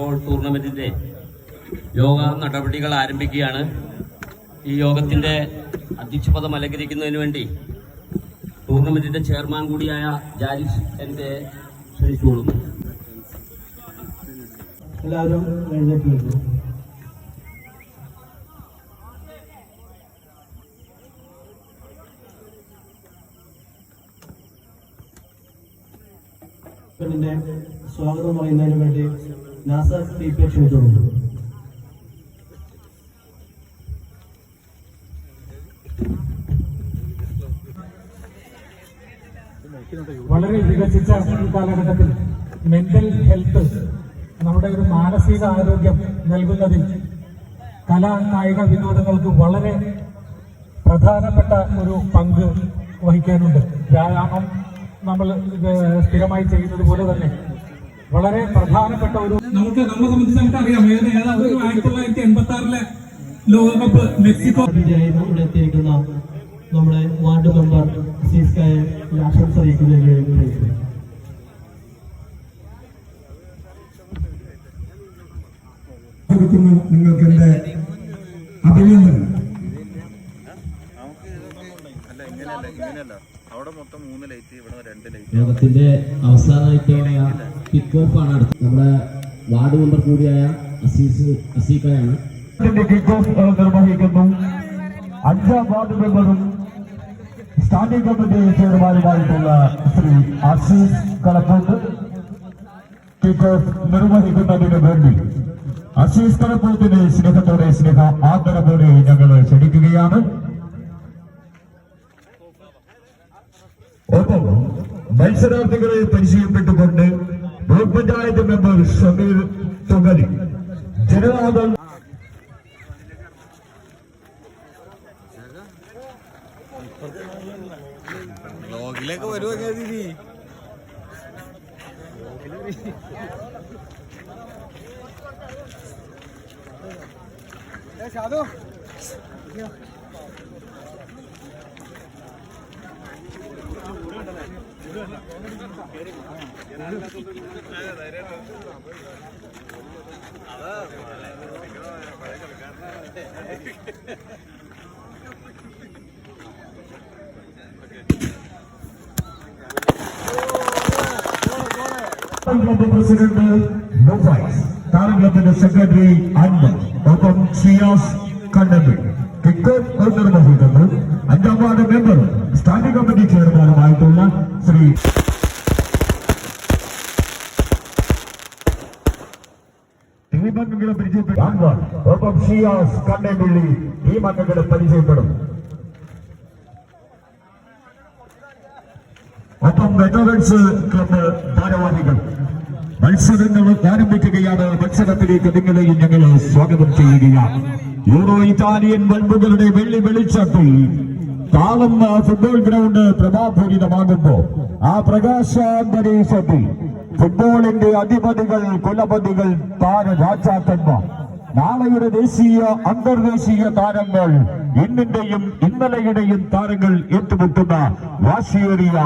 Football ടൂർണമെന്റിന്റെ yoga നടപടികൾ ആരംഭിക്കുകയാണ്. ഈ യോഗത്തിന്റെ അധ്യക്ഷപദം അലങ്കരിക്കുന്നതിന് വേണ്ടി ടൂർണമെന്റിന്റെ ചെയർമാൻ കൂടിയായ ജാരിഷ് എന്റെ ക്ഷണിച്ചോളും എല്ലാവരും സ്വാഗതം പറയുന്നതിന് വേണ്ടി നാസർ ടി പി വളരെ വികസിച്ച ഈ കാലഘട്ടത്തിൽ മെന്റൽ ഹെൽത്ത് നമ്മുടെ ഒരു മാനസിക ആരോഗ്യം നൽകുന്നതിൽ കലാ കായിക വിനോദങ്ങൾക്ക് വളരെ പ്രധാനപ്പെട്ട ഒരു പങ്ക് വഹിക്കാനുണ്ട്. വ്യായാമം നമ്മൾ സ്ഥിരമായി ചെയ്യുന്നത് പോലെ തന്നെ വളരെ പ്രധാനപ്പെട്ട ഒരു നമുക്ക് നമ്മളെ സംബന്ധിച്ച് നമുക്ക് അറിയാം ഏത് ഏതാ ഒരു ആയിരത്തി തൊള്ളായിരത്തി എൺപത്തി ആറിലെ ലോകകപ്പ് മെക്സിക്കോ ഇവിടെ എത്തിയിരിക്കുന്ന നമ്മുടെ വാർഡ് മെമ്പർ സീസ്കായെ ആശംസ. കൊടുക്കുന്നു നിങ്ങൾക്ക് എന്റെ അഭിനന്ദനം അവിടെ മൊത്തം മൂന്ന് ലൈറ്റ് ഇവിടെ രണ്ട് ലൈറ്റ്. യോഗത്തിന്റെ അവസാനമായിട്ടുള്ള കിക്ക് ഓഫ് ആണ് അടുത്തത്. നമ്മുടെ വാർഡ് മെമ്പർ കൂടിയായ അസീസ് അസീഖയാണ്. ഇതിന്റെ കിക്ക് ഓഫ് നിർവഹിക്കുന്നു. അഞ്ചാം വാർഡ് മെമ്പറും സ്റ്റാൻഡിംഗ് കമ്മിറ്റി ചെയർമാനുമായിട്ടുള്ള ശ്രീ അസീസ് കളപ്പൂട്ട് കിക്ക് ഓഫ് നിർവഹിക്കുന്നതിന് വേണ്ടി അസീസ് കളപ്പൂട്ടിനെ സ്നേഹത്തോടെ സ്നേഹ ആദരവോടെ ഞങ്ങൾ ക്ഷണിക്കുകയാണ്. ഒപ്പം മത്സരാർത്ഥികളെ പരിചയപ്പെട്ടുകൊണ്ട് ബ്ലോക്ക് പഞ്ചായത്ത് മെമ്പർ ഷമീർ തുകലി ജനതാദൾ ലോകിലേക്ക് വരുമോ കരുതി ക്ലബ്ബ് പ്രസിഡന്റ് താരം ക്ലബിന്റെ സെക്രട്ടറി അൻവർ ഒപ്പം ഷിയാസ് കണ്ണമ്പി കിക്ക് ഓഫ് നിർവഹിക്കുന്നു അഞ്ചാം വാർഡ് മെമ്പറും സ്റ്റാൻഡിംഗ് കമ്മിറ്റി ചെയർമാനുമായിട്ടുള്ള ശ്രീ ടീമംഗങ്ങളെ പരിചയപ്പെടും അൻവർ ഒപ്പം ഷിയാസ് കണ്ണമ്പള്ളി ടീമംഗങ്ങളെ പരിചയപ്പെടും. ഒപ്പം വെറ്ററൻസ് ക്ലബ്ബ് ഭാരവാഹികൾ. മത്സരങ്ങൾ ആരംഭിക്കുകയാണ്. മത്സരത്തിലേക്ക് നിങ്ങളെയും ഞങ്ങൾ സ്വാഗതം ചെയ്യുകയാണ്. യൂറോ ഇറ്റാലിയൻ ബൾബുകളുടെ വെള്ളി വെളിച്ചത്തിൽ താളം ഫുട്ബോൾ ഗ്രൗണ്ട് പ്രഭാപൂരിതമാകുമ്പോ ആ പ്രകാശാന്തരീക്ഷത്തിൽ ഫുട്ബോളിന്റെ അധിപതികൾ കുലപതികൾ താരരാജാക്കന്മാർ നാളെയുടെ ദേശീയ അന്തർദേശീയ താരങ്ങൾ ഇന്നിന്റെയും ഇന്നലെയുടെയും താരങ്ങൾ ഏറ്റുമുട്ടുന്ന വാശിയേറിയ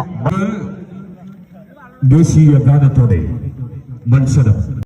ദേശീയ ഗാനത്തോടെ മത്സരം.